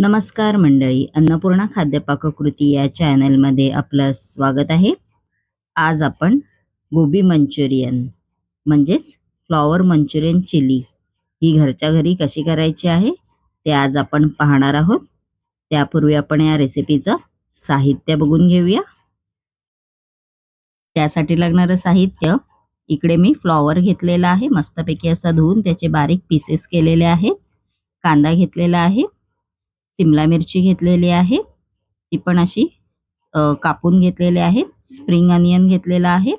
नमस्कार मंडळी अन्नपूर्णा खाद्यपाककृती या चॅनलमध्ये आपलं स्वागत आहे. आज आपण गोबी मंचुरियन म्हणजेच फ्लॉवर मंचुरियन चिली ही घरच्या घरी कशी करायची आहे ते आज आपण पाहणार आहोत. त्यापूर्वी आपण या रेसिपीचं साहित्य बघून घेऊया. त्यासाठी लागणारं साहित्य इकडे मी फ्लॉवर घेतलेला आहे मस्तपैकी असा धुवून त्याचे बारीक पीसेस केलेले आहेत. कांदा घेतलेला आहे. सिमला मिरची घेतलेली आहे. ती पण अशी कापून घेतलेली आहे. स्प्रिंग अनियन घेतलेला आहे.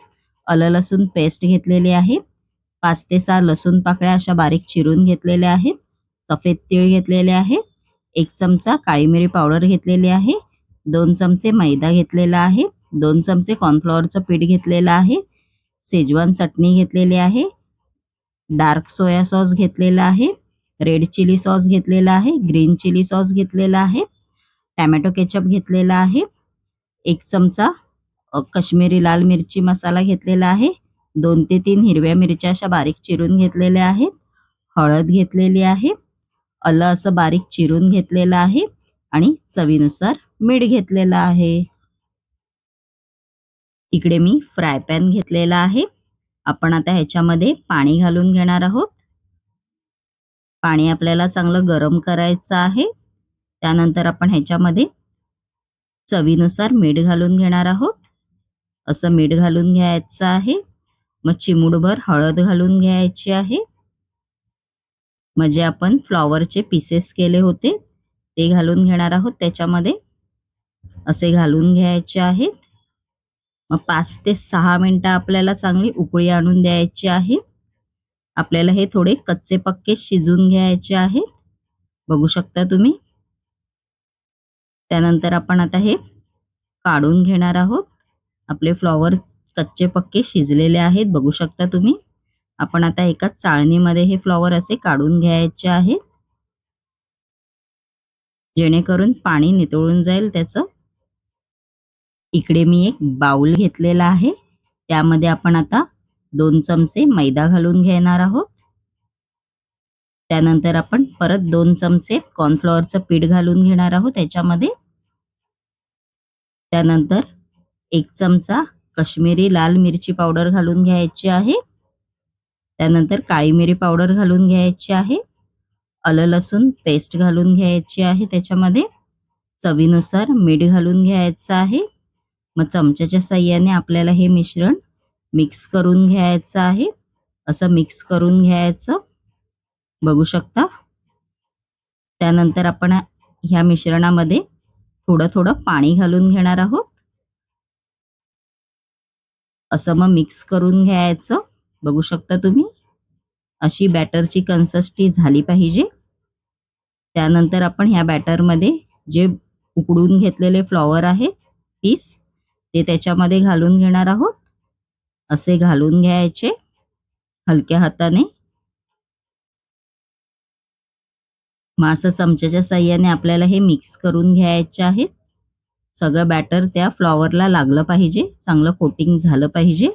आलं लसूण पेस्ट घेतलेली आहे. पाच ते सहा लसूण पाकळ्या अशा बारीक चिरून घेतलेल्या आहेत. सफेद तीळ घेतलेले आहे. एक चमचा काळी मिरी पावडर घेतलेली आहे. दोन चमचे मैदा घेतलेला आहे. दोन चमचे कॉर्नफ्लॉवरचं पीठ घेतलेलं आहे. सेजवान चटणी घेतलेली आहे. डार्क सोया सॉस घेतलेला आहे. रेड चिली सॉस घेतलेला आहे ग्रीन चिली सॉस घेतलेला आहे टॅमॅटो केचप घेतलेला आहे एक चमचा कश्मीरी लाल मिरची मसाला घेतलेला आहे दोन ते तीन हिरव्या मिरच्या अशा बारीक चिरून घेतलेल्या आहेत हळद घेतलेली आहे आलं असं बारीक चिरून घेतलेलं आहे आणि चवीनुसार मीठ घेतलेलं आहे. इकडे मी फ्राय पॅन घेतलेला आहे आपण आता ह्याच्यामध्ये पाणी घालून घेणार आहोत. पाणी आपल्याला चांगलं गरम करायचं आहे. त्यानंतर आपण ह्याच्यामध्ये चवीनुसार मीठ घालून घेणार आहोत. असं मीठ घालून घ्यायचं आहे. मग चिमूडभर हळद घालून घ्यायची आहे. म्हणजे आपण फ्लॉवरचे पीसेस केले होते ते घालून घेणार आहोत त्याच्यामध्ये. असे घालून घ्यायचे आहेत. मग पाच ते सहा मिनटं आपल्याला चांगली उकळी आणून द्यायची आहे. आपल्याला हे थोडे कच्चे पक्के शिजून घ्यायचे आहेत बघू शकता तुम्ही. त्यानंतर आपण आता हे काढून घेणार आहोत. आपले फ्लॉवर कच्चे पक्के शिजलेले आहेत. बघू शकता तुम्ही. आपण आता एका चाळणीमध्ये हे फ्लॉवर असे काढून घ्यायचे आहेत. जेणेकरून पाणी नितळून जाईल त्याचं. इकडे मी एक बाउल घेतलेला आहे. त्यामध्ये आपण आता दोन चमचे मैदा घालून घेणार आहोत. त्यानंतर आपण परत दोन चमचे कॉर्नफ्लॉवरचं पीठ घालून घेणार आहोत त्याच्यामध्ये. त्यानंतर एक चमचा कश्मीरी लाल मिरची पावडर घालून घ्यायची आहे. त्यानंतर काळी मिरी पावडर घालून घ्यायची आहे. आलं लसूण पेस्ट घालून घ्यायची आहे त्याच्यामध्ये. चवीनुसार मीठ घालून घ्यायचं आहे. मग चमच्याच्या साह्याने आपल्याला हे मिश्रण मिक्स करून घ्यायचं आहे. असं मिक्स करून घ्यायचं. बघू शकता. त्यानंतर आपण ह्या मिश्रणामध्ये थोडं थोडं पाणी घालून घेणार आहोत. असं मग मिक्स करून घ्यायचं. बघू शकता तुम्ही. अशी बॅटरची कन्सिस्टी झाली पाहिजे. त्यानंतर आपण ह्या बॅटरमध्ये जे उकडून घेतलेले फ्लॉवर आहे पीस ते त्याच्यामध्ये घालून घेणार आहोत. असे घालून घ्यायचे हलक्या हाताने. मग असं चमच्याच्या साह्याने आपल्याला हे मिक्स करून घ्यायचे आहेत. सगळं बॅटर त्या फ्लॉवरला लागलं पाहिजे चांगलं कोटिंग झालं पाहिजे.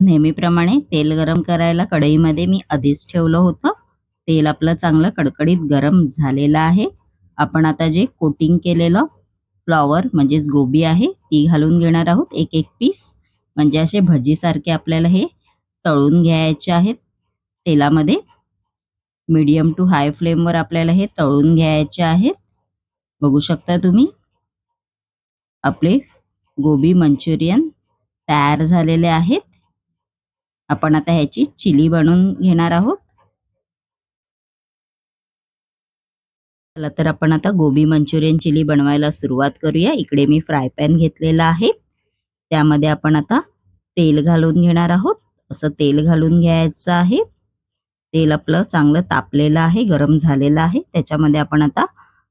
नेहमीप्रमाणे तेल गरम करायला कढईमध्ये मी आधीच ठेवलं होतं. तेल आपलं चांगलं कडकडीत गरम झालेलं आहे. आपण आता जे कोटिंग केलेलं फ्लॉवर म्हणजेच गोबी आहे ती घालून घेणार आहोत. एक एक पीस. म्हणजे असे भजीसारखे आपल्याला हे तळून घ्यायचे आहेत तेलामध्ये. मीडियम टू हाय फ्लेमवर आपल्याला हे तळून घ्यायचे आहेत. बघू शकता तुम्ही. आपले गोबी मंचुरियन तयार झालेले आहेत. आपण आता ह्याची चिली बनवून घेणार आहोत. चला तर आपण आता गोबी मंचुरियन चिली बनवायला सुरुवात करूया. इकडे मी फ्राय पॅन घेतलेला आहे. त्यामध्ये आपण आता तेल घालून घेणार आहोत. असं तेल घालून घ्यायचं आहे. तेल आपलं चांगलं तापलेलं आहे गरम झालेलं आहे. त्याच्यामध्ये आपण आता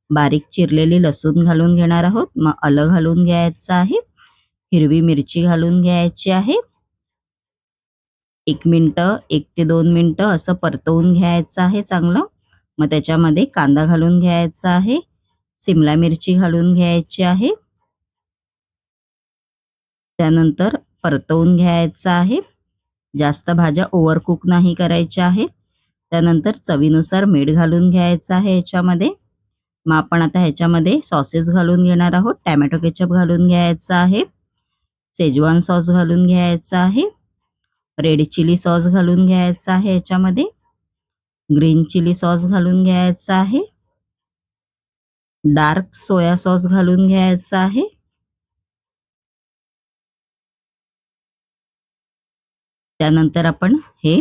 बारीक चिरलेली लसूण घालून घेणार आहोत. मग आलं घालून घ्यायचं आहे. हिरवी मिरची घालून घ्यायची आहे. एक मिनटं एक ते दोन मिनटं असं परतवून घ्यायचं आहे चांगलं. मग त्याच्यामध्ये कांदा घालून घ्यायचा आहे सिमला मिरची घालून घ्यायची आहे त्यानंतर परतवून घ्यायचं आहे जास्त भाज्या ओव्हरकुक नाही करायच्या आहेत त्यानंतर चवीनुसार मीठ घालून घ्यायचं आहे याच्यामध्ये मग आपण आता ह्याच्यामध्ये सॉसेस घालून घेणार आहोत टॅमॅटो केचप घालून घ्यायचा आहे सेजवान सॉस घालून घ्यायचा आहे रेड चिली सॉस घालून घ्यायचा आहे याच्यामध्ये ग्रीन चिली सॉस घालून घ्यायचा आहे. डार्क सोया सॉस घालून घ्यायचा आहे. त्यानंतर आपण हे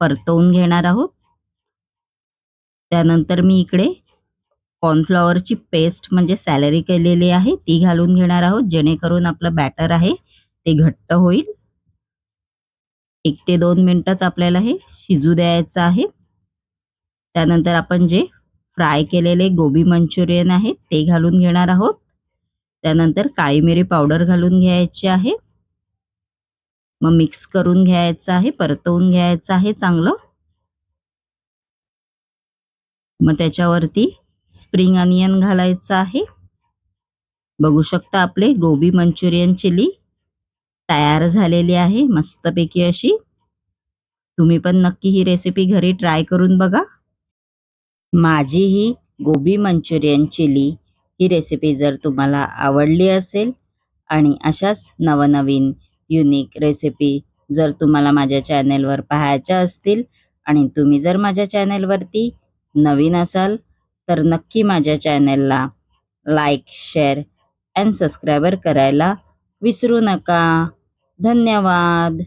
परतवून घेणार आहोत. त्यानंतर मी इकडे कॉर्नफ्लॉवरची पेस्ट म्हणजे सॅलरी केलेली आहे ती घालून घेणार आहोत जेणेकरून आपलं बॅटर आहे ते घट्ट होईल. एक ते दोन मिनिटच आपल्याला हे शिजू द्यायचं आहे. त्यानंतर आपण जे फ्राय केलेले गोबी मंचुरियन आहे ते घालून घेणार आहोत. त्यानंतर काळी मिरी पावडर घालून घ्यायची आहे. मग मिक्स करून घ्यायचं आहे परतवून घ्यायचं आहे चांगलं. मग त्याच्यावरती स्प्रिंग अनियन घालायचं आहे. बघू शकता आपले गोबी मंचुरियन चिली तयार झालेली आहे मस्तपैकी अशी. तुम्ही पण नक्की ही रेसिपी घरी ट्राय करून बघा. माझी ही गोबी मंचुरियन चिली ही रेसिपी जर तुम्हाला आवडली असेल आणि अशाच नवनवीन युनिक रेसिपी जर तुम्हाला माझ्या चॅनेलवर पाहायच्या असतील आणि तुम्ही जर माझ्या चॅनेलवरती नवीन असाल तर नक्की माझ्या चॅनेलला लाईक शेअर अँड सबस्क्रायबर करायला विसरू नका. धन्यवाद.